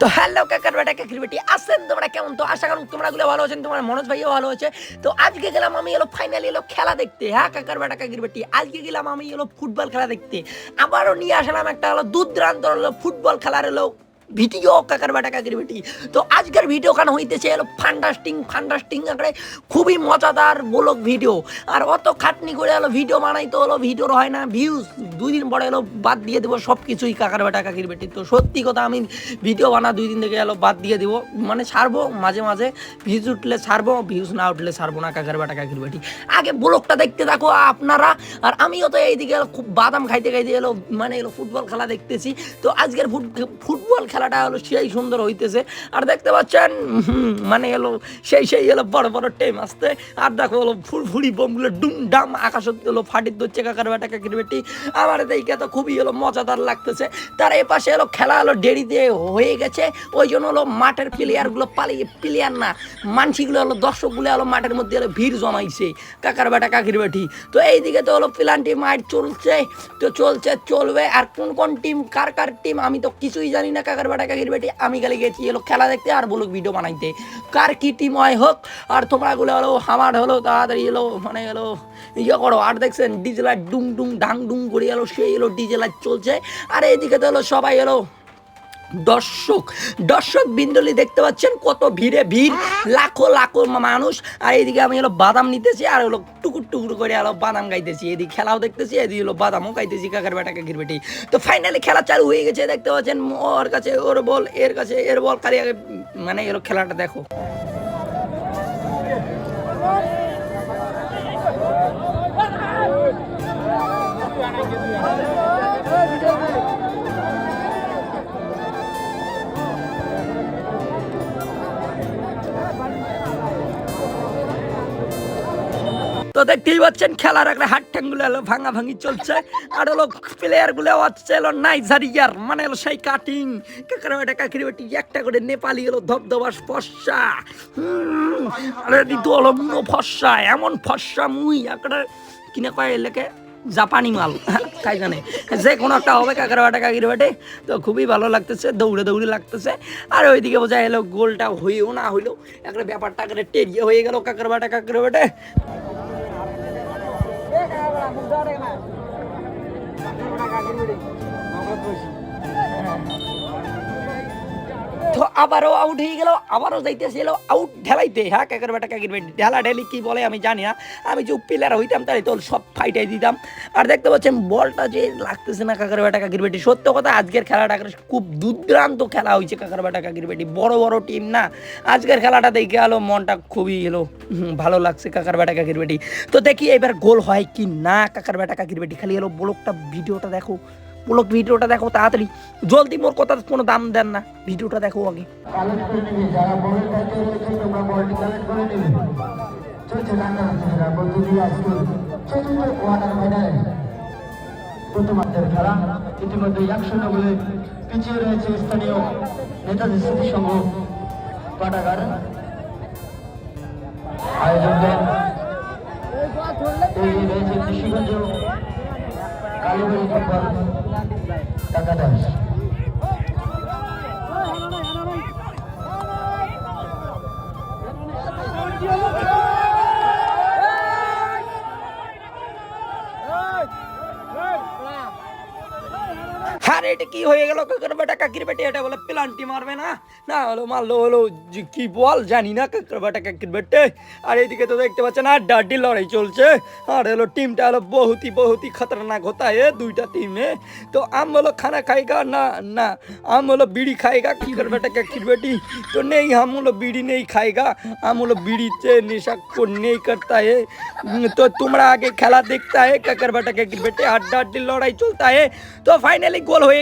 তো হ্যালো কাকার বেটা কাকির বেটি আসেন তোমরা কেমন? তো আশা করুন তোমরা গুলো ভালো আছেন, তোমার মনোজ ভাইও ভালো আছে। তো আজকে গেলাম আমি এলো ফাইনালি এলো খেলা দেখতে হ্যাঁ কাকার বেটা কাকির বেটি? আজকে গেলাম আমি এলো ফুটবল খেলা দেখতে। আবারও নিয়ে আসলাম একটা হলো দুর্দান্ত হলো ফুটবল খেলার এলো ভিডিও কাকার বেটা কাকির বেটি। তো আজকের ভিডিও খান হইতেছে? এলো ফান্ডাস্টিং ফান্ডাস্টিং আকারে খুবই মজাদার বলক ভিডিও। আর অত খাটনি করে এলো ভিডিও বানাইতে হলো, ভিডিওর হয় না ভিউজ দুই দিন পরে এলো বাদ দিয়ে দেবো সব কিছুই কাকার বেটা কাকির বেটি। তো সত্যি কথা, আমি ভিডিও বানা দুই দিন থেকে এলো বাদ দিয়ে দেবো। মানে ছাড়বো, মাঝে মাঝে ভিউজ উঠলে ছাড়বো ভিউজ না উঠলে ছাড়বো না কাকার বেটা কাকির বেটি। আগে ব্লগটা দেখতে থাকো আপনারা। আর আমিও তো এইদিকে এলো খুব বাদাম খাইতে খাইতে এলো মানে এলো ফুটবল খেলা দেখতেছি। তো আজকের ফুট ফুটবল খেলাটা হলো সেই সুন্দর হইতেছে। আর দেখতে পাচ্ছেন মানে এলো সেই সেই এলো বড় বড় টেম আসতে আর দেখো হলো ফুরফুরি বোমগুলো ডুম ডাম আকাশত এলো ফাটির দচ্ছে কাকার বেটা, কাকির বেটি। আমার দেখে তো খুবই এলো মজাদার লাগতেছে। তার এই পাশে এলো খেলা হলো দেরি দিয়ে হয়ে গেছে। ওই জন্য হলো মাঠের প্লেয়ারগুলো পালিয়ে প্লেয়ার না মানসিগুলো হলো দর্শকগুলো হলো মাঠের মধ্যে হলো ভিড় জমাইছে কাকার বেটা, কাকির বেটি। তো এইদিকে তো হলো প্লান্টি মাঠ চলছে, তো চলছে, চলবে। আর কোন কোন টিম কার কার টিম আমি তো কিছুই জানি না কাকার বেটা কাকির বেটি, আমি গেলে গেছি, এলো খেলা দেখতে আর বলুক ভিডিও বানাইতে। কার কি টিম হয় হোক, আর তোমরা গুলো হলো, হামার হলো, তাড়াতাড়ি এলো মানে এলো ইয়ে করো, আর দেখছেন ডিজেলার ডুং ডুং ডাং ডুং করে এলো সেই এলো ডিজেলার চলছে। আর এইদিকে তো হলো সবাই এলো দর্শক দর্শক বিন্দুলি দেখতে পাচ্ছেন কত ভিড়ে ভিড়, লাখো লাখো মানুষ, আর এইদিকে আমি হলো বাদাম নিতেছি, আর হলো টুকুর টুকুর করে হলো বাদাম গাইতেছি, এদিকে খেলাও দেখতেছি, এদিকে হলো বাদামও গাইতেছি, কাকার বেটা কাকির বেটি। তো ফাইনালি খেলা চালু হয়ে গেছে, দেখতে পাচ্ছেন ওর কাছে ওর বল, এর কাছে এর বল কারি আগে মানে এলো খেলাটা দেখো। দেখতেই পাচ্ছেন খেলার একটা হাট ঠ্যাংগুলো হলো ভাঙা ভাঙি চলছে। আর হলো প্লেয়ারগুলো হচ্ছে হলো নাইজারিয়ার মানে হলো সেই কাটিং। কাকার বেটা কাকির বেটি, একটা করে নেপালি হলো ধবধবাস ফর্সা। আরে দিতু হলো মুনো এমন ফর্সা মুই একটা কিনে কয় এলাকে জাপানি মাল খাই জানে। যে কোনো একটা হবে কাকার বাটা, কাকির বাটে। তো খুবই ভালো লাগতেছে, দৌড়ে দৌড়ে লাগতেছে। আর ওইদিকে বোঝা এলো গোলটা হইও না হইল, একটা ব্যাপারটা একটা টেরিয়ে হয়ে গেল কাকার বাটা, কাকির বাটে। না। তো আবারও আউট হয়ে গেল, আবারও যাইতেছিল আউট ঢেলাইতে। হ্যাঁ কাকের বেটা, কাকির বেটি। ঢেলা ঢেলি কি বলে আমি জানি না। আমি যে প্লেয়ার হইতাম তাই তো সব ফাইটাই দিতাম। আর দেখতে পাচ্ছেন, বলটা যে লাগতেছে না কাকার বেটা, কাকির বেটি। সত্য কথা, আজকের খেলাটা খুব দুর্দান্ত খেলা হয়েছে কাকার বেটা, কাকির বেটি। বড় বড় টিম না। আজকের খেলাটা দেখে আলো, মনটা খুবই এলো। ভালো লাগছে কাকার বেটা, কাকির বেটি। তো দেখি এবার গোল হয় কি না, কাকার বেটা, কাকির বেটি। খালি এলো ব্লকটা ভিডিওটা দেখো। ব্লক ভিডিওটা দেখো তাড়াতাড়ি। জলদি মোর কথা কোনো দাম দেন না। ভিডিওটা দেখো আগে। প্রথমার্ধের খেলা ইতিমধ্যে একশো বলে পিছিয়ে রয়েছে স্থানীয় নেতাজি স্মৃতি সংঘ পাঠাগার এই রয়েছে কৃষিগঞ্জ ফুটবল টাকা দাস আরে এটা কি হয়ে গেল কাকার বেটা কাকির বেটা এটা বলে প্লান্টি মারবে না না হলো মারলো হলো কি বল জানি না কাকার বেটা কাকির বেটে আর এইদিকে তো দেখতে পাচ্ছেন আর ডাড্ডি লড়াই চলছে আর হলো টিমটা হলো বহুতই বহুতই খতরনাক হতা এ দুইটা টিমে তো আম হলো খানা খাইগা না না আম হলো বিড়ি খাएगा किकर बेटा क्या किर बेटी तो नहीं हम लोग बीड़ी नहीं खाएगा हम लोग बीड़ी से नशा को नहीं करता है तो तुम्हारा आगे खेला देखता है ककर बेटा क्या किर बेटे हड्डा हड्डी लड़ाई चलता है तो फाइनली गोल होएगा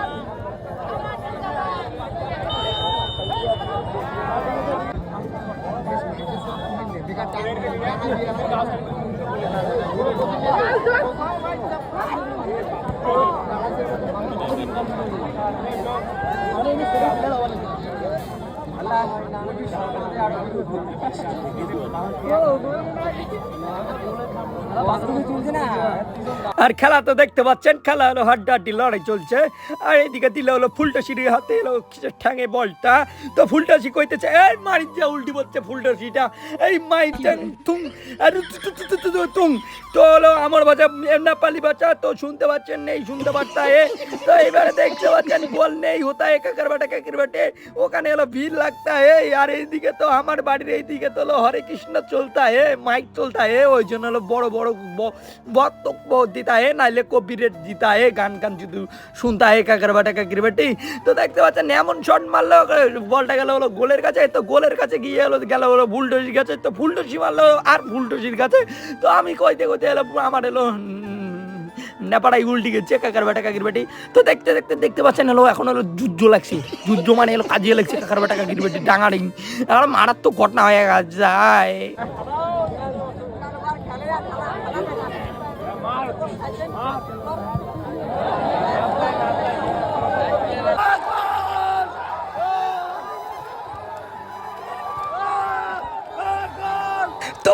আর খেলা তো দেখতে পাচ্ছেন খেলা হলো হাড্ডাহাড্ডি লড়াই চলছে আর এইদিকে দিলে হলো ফুলটাসির হাতে এলো ঠ্যাঙে বলটা তো ফুলটাসি কইতেছে এই মারি যা উল্টি বলছে ফুলটাসিটা এই মাই তুং আর তু তু হলো আমার বাচ্চা নেপালি বাচ্চা, তো শুনতে পাচ্ছেন নেই, শুনতে পারতা হে তো এবারে দেখতে পাচ্ছেন গোল নেই হতা হে কাকার বাটা কাকির বাটে। ওখানে হলো ভিড় লাগতা হে আর এইদিকে তো আমার বাড়ির এইদিকে তো হলো হরে কৃষ্ণ চলতা হে মাইক চলতা হে ওই জন্য হলো বড় বড় বক্তব্য দিতা হে নাইলে কপিরেট দিতা হে গান গান শুধু শুনতা হে কাকার বাটা কাকির বাটি। তো দেখতে পাচ্ছেন, এমন শট মারলো, বলটা গেল হলো গোলের কাছে, তো গোলের কাছে গিয়ে হলো গেল হলো ফুলটসির কাছে, তো ফুলটসি মারলো আর ফুলটসির কাছে। তো আমি কই কইতে কইতে এলো আমার এলো। নেপাড়াই উল্টি গেছে কাকার বেটা, কাকির বেটি। তো দেখতে দেখতে দেখতে পাচ্ছেন হলো এখন হলো যুদ্ধ লাগছে। যুদ্ধ মানে এলো কাজিয়ে লাগছে কাকার বেটা, কাকির বেটি, ডাঙাডিং। আর মারাত্মক ঘটনা হয়ে যায়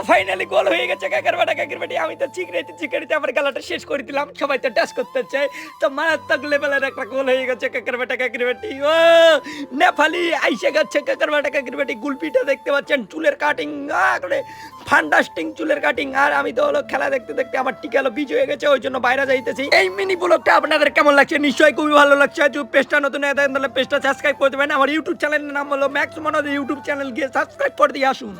ফাইনালি গোল হয়ে গেছে, কাকার বাটা, কাকির বাটি। আমি তো চিকড়াইতে চিকড়াইতে আমার খেলাটা শেষ করে দিলাম। সবাই তো টাচ করতে চাই তো মারাত্মক লেভেলের একটা গোল হয়ে গেছে, কাকার বাটা, কাকির বাটি। ও, নেপালি আইসে গেছে, কাকার বাটা, কাকির বাটি। গুলপিটা দেখতে পাচ্ছেন, চুলের কাটিং করে ফান্ডাস্টিং চুলের কাটিং আর আমি তো হলো খেলা দেখতে দেখতে আমার টিকা হলো বিজ হয়ে গেছে, ওই জন্য বাইরে যাইতেছি। এই মিনি ব্লগটা আপনাদের কেমন লাগছে? নিশ্চয়ই খুবই ভালো লাগছে। যদি পেজটা নতুন হয়ে থাকেন তাহলে পেজটা সাবস্ক্রাইব করে দেবেন। আমার ইউটিউব চ্যানেলের নাম হলো ম্যাক্স মনোজ ইউটিউব চ্যানেল গিয়ে সাবস্ক্রাইব করে দিয়ে আসুন।